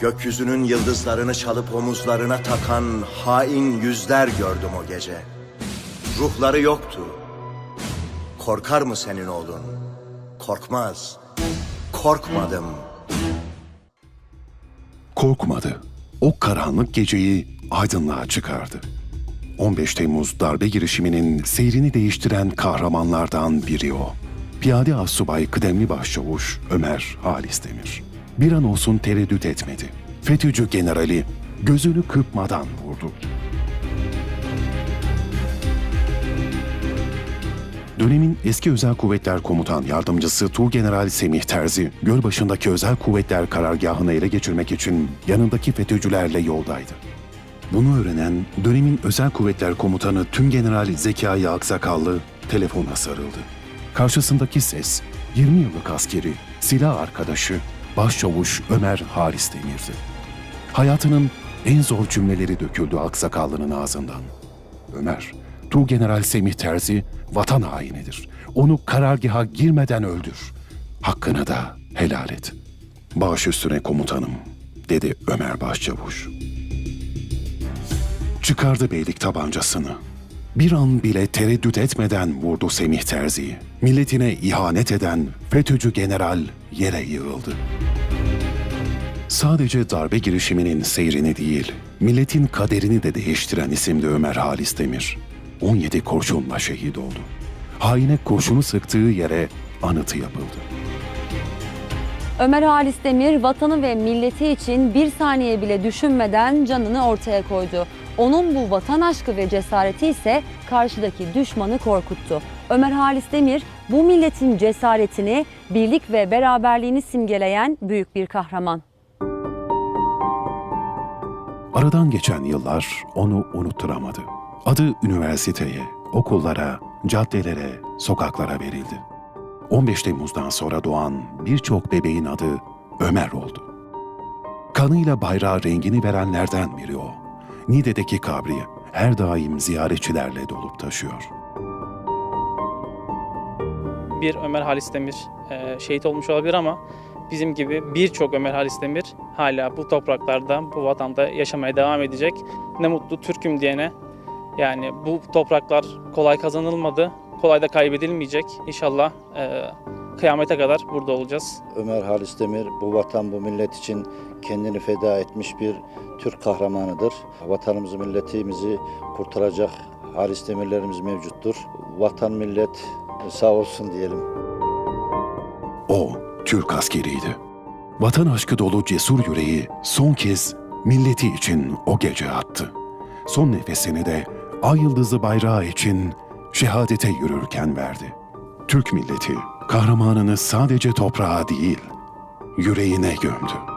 Gökyüzünün yıldızlarını çalıp omuzlarına takan hain yüzler gördüm o gece. Ruhları yoktu. Korkar mı senin oğlun? Korkmaz. Korkmadım. Korkmadı. O karanlık geceyi aydınlığa çıkardı. 15 Temmuz darbe girişiminin seyrini değiştiren kahramanlardan biri o. Piyade Assubay Kıdemli Başçavuş Ömer Halis Demir. Bir an olsun tereddüt etmedi. FETÖ'cü generali gözünü kırpmadan vurdu. Dönemin eski Özel Kuvvetler Komutan Yardımcısı Tuğgeneral Semih Terzi, Gölbaşı'ndaki Özel Kuvvetler karargahını ele geçirmek için yanındaki FETÖ'cülerle yoldaydı. Bunu öğrenen dönemin Özel Kuvvetler Komutanı Tümgeneral Zekai Aksakallı telefona sarıldı. Karşısındaki ses 20 yıllık askeri, silah arkadaşı Başçavuş Ömer Haris Demir'di. Hayatının en zor cümleleri döküldü Aksakallı'nın ağzından. Ömer, Tuğgeneral Semih Terzi vatan hainidir. Onu karargaha girmeden öldür. Hakkını da helal et. Baş üstüne komutanım, dedi Ömer Başçavuş. Çıkardı beylik tabancasını. Bir an bile tereddüt etmeden vurdu Semih Terzi'yi. Milletine ihanet eden FETÖ'cü general yere yığıldı. Sadece darbe girişiminin seyrini değil, milletin kaderini de değiştiren isimdi Ömer Halis Demir. 17 kurşunla şehit oldu. Haine kurşunu sıktığı yere anıtı yapıldı. Ömer Halis Demir vatanı ve milleti için bir saniye bile düşünmeden canını ortaya koydu. Onun bu vatan aşkı ve cesareti ise karşıdaki düşmanı korkuttu. Ömer Halis Demir bu milletin cesaretini, birlik ve beraberliğini simgeleyen büyük bir kahraman. Aradan geçen yıllar onu unutturamadı. Adı üniversiteye, okullara, caddelere, sokaklara verildi. 15 Temmuz'dan sonra doğan birçok bebeğin adı Ömer oldu. Kanıyla bayrağı rengini verenlerden biri o. Niğde'deki kabri her daim ziyaretçilerle dolup taşıyor. bir Ömer Halis Demir e, şehit olmuş olabilir ama bizim gibi birçok Ömer Halis Demir hala bu topraklarda, bu vatanda yaşamaya devam edecek. Ne mutlu Türk'üm diyene. Yani bu topraklar kolay kazanılmadı, kolay da kaybedilmeyecek. İnşallah e, kıyamete kadar burada olacağız. Ömer Halis Demir bu vatan bu millet için kendini feda etmiş bir Türk kahramanıdır. Vatanımızı milletimizi kurtaracak Halis Demirlerimiz mevcuttur. Vatan millet sağ olsun diyelim. O Türk askeriydi. Vatan aşkı dolu cesur yüreği son kez milleti için o gece attı. Son nefesini de ay yıldızı bayrağı için şehadete yürürken verdi. Türk milleti kahramanını sadece toprağa değil, yüreğine gömdü.